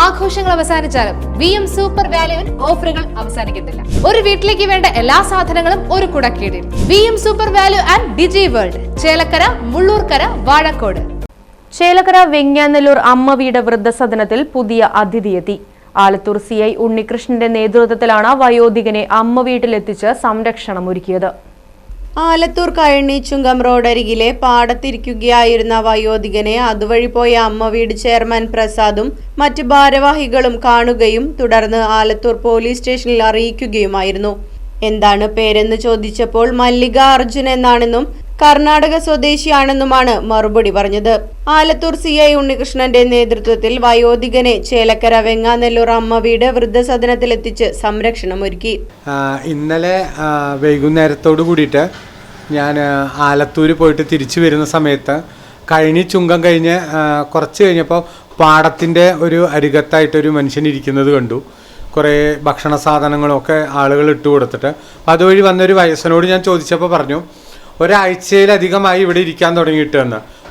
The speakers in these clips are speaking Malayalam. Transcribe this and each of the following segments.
ആഘോഷങ്ങൾ അവസാനിച്ചാലും വി എം സൂപ്പർ വാല്യുവിൽ ഓഫറുകൾ അവസാനിക്കുന്നില്ല. ഒരു വീട്ടിലേക്ക് വേണ്ട എല്ലാ സാധനങ്ങളും ഒരു കുടക്കീടിൽ. V M super value and Digi World Chelakkara Mullurkara Vazhakkode. Chelakkara Venganallur അമ്മ വീട് വൃദ്ധസദനത്തിൽ പുതിയ അതിഥിയെത്തി ആലത്തൂർ സി ഐ ഉണ്ണികൃഷ്ണന്റെ നേതൃത്വത്തിലാണ് വയോധികനെ അമ്മ വീട്ടിലെത്തിച്ച് സംരക്ഷണം ഒരുക്കിയത്. ആലത്തൂർ കഴണി ചുങ്കം റോഡരികിലെ പാടത്തിരിക്കുകയായിരുന്ന വയോധികനെ അതുവഴി പോയ അമ്മ വീട് ചെയർമാൻ പ്രസാദും മറ്റ് ഭാരവാഹികളും കാണുകയും തുടർന്ന് ആലത്തൂർ പോലീസ് സ്റ്റേഷനിൽ അറിയിക്കുകയുമായിരുന്നു. എന്താണ് പേരെന്ന് ചോദിച്ചപ്പോൾ മല്ലിക അർജുൻ എന്നാണെന്നും കർണാടക സ്വദേശിയാണെന്നുമാണ് മറുപടി പറഞ്ഞത്. ആലത്തൂർ സി ഐ ഉണ്ണികൃഷ്ണന്റെ നേതൃത്വത്തിൽ വയോധികനെ ചേലക്കര വെങ്ങാനെല്ലൂർ അമ്മ വീട് വൃദ്ധസദനത്തിലെത്തിച്ച് സംരക്ഷണം ഒരുക്കി ഇന്നലെ വൈകുന്നേരത്തോട് കൂടിയിട്ട് ഞാൻ ആലത്തൂർ പോയിട്ട് തിരിച്ചു വരുന്ന സമയത്ത് കഴിഞ്ഞ് ചുങ്കം കഴിഞ്ഞ് കുറച്ച് കഴിഞ്ഞപ്പോൾ പാടത്തിന്റെ ഒരു അരികത്തായിട്ടൊരു മനുഷ്യൻ ഇരിക്കുന്നത് കണ്ടു. കുറേ ഭക്ഷണ സാധനങ്ങളൊക്കെ ആളുകൾ ഇട്ട് കൊടുത്തിട്ട്. അപ്പോൾ അതുവഴി വന്നൊരു വയസ്സനോട് ഞാൻ ചോദിച്ചപ്പോൾ പറഞ്ഞു ഒരാഴ്ചയിലധികമായി ഇവിടെ ഇരിക്കാൻ തുടങ്ങിയിട്ട്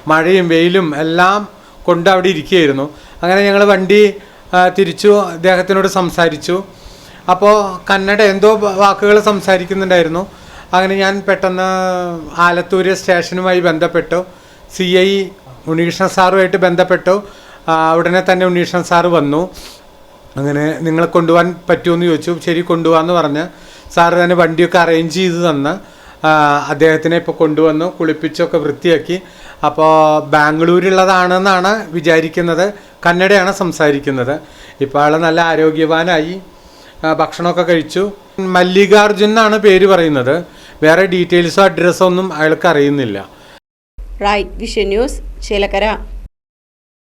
മഴയും വെയിലും എല്ലാം കൊണ്ട് അവിടെ ഇരിക്കുകയായിരുന്നു. അങ്ങനെ ഞങ്ങൾ വണ്ടി തിരിച്ചു അദ്ദേഹത്തിനോട് സംസാരിച്ചു. അപ്പോൾ കന്നഡ എന്തോ വാക്കുകൾ സംസാരിക്കുന്നുണ്ടായിരുന്നു. അങ്ങനെ ഞാൻ പെട്ടെന്ന് ആലത്തൂര് സ്റ്റേഷനുമായി ബന്ധപ്പെട്ടു. സി ഐ ഉണ്ണികൃഷ്ണൻ സാറുമായിട്ട് ബന്ധപ്പെട്ടു. ഉടനെ തന്നെ ഉണ്ണികൃഷ്ണൻ സാറ് വന്നു. അങ്ങനെ നിങ്ങളെ കൊണ്ടുപോകാൻ പറ്റുമെന്ന് ചോദിച്ചു. ശരി കൊണ്ടുപോകാമെന്ന് പറഞ്ഞ് സാറ് തന്നെ വണ്ടിയൊക്കെ അറേഞ്ച് ചെയ്ത് തന്ന് അദ്ദേഹത്തിനെ ഇപ്പോൾ കൊണ്ടുവന്നു കുളിപ്പിച്ചൊക്കെ വൃത്തിയാക്കി. അപ്പോൾ ബാംഗ്ലൂരുള്ളതാണെന്നാണ് വിചാരിക്കുന്നത്. കന്നഡയാണ് സംസാരിക്കുന്നത്. ഇപ്പോൾ ആൾ നല്ല ആരോഗ്യവാനായി ഭക്ഷണമൊക്കെ കഴിച്ചു. മല്ലികാർജുൻ എന്നാണ് പേര് പറയുന്നത്. വേറെ ഡീറ്റെയിൽസോ അഡ്രസ്സോ ഒന്നും അയാൾക്ക് അറിയുന്നില്ല. Right vision news Chelakkara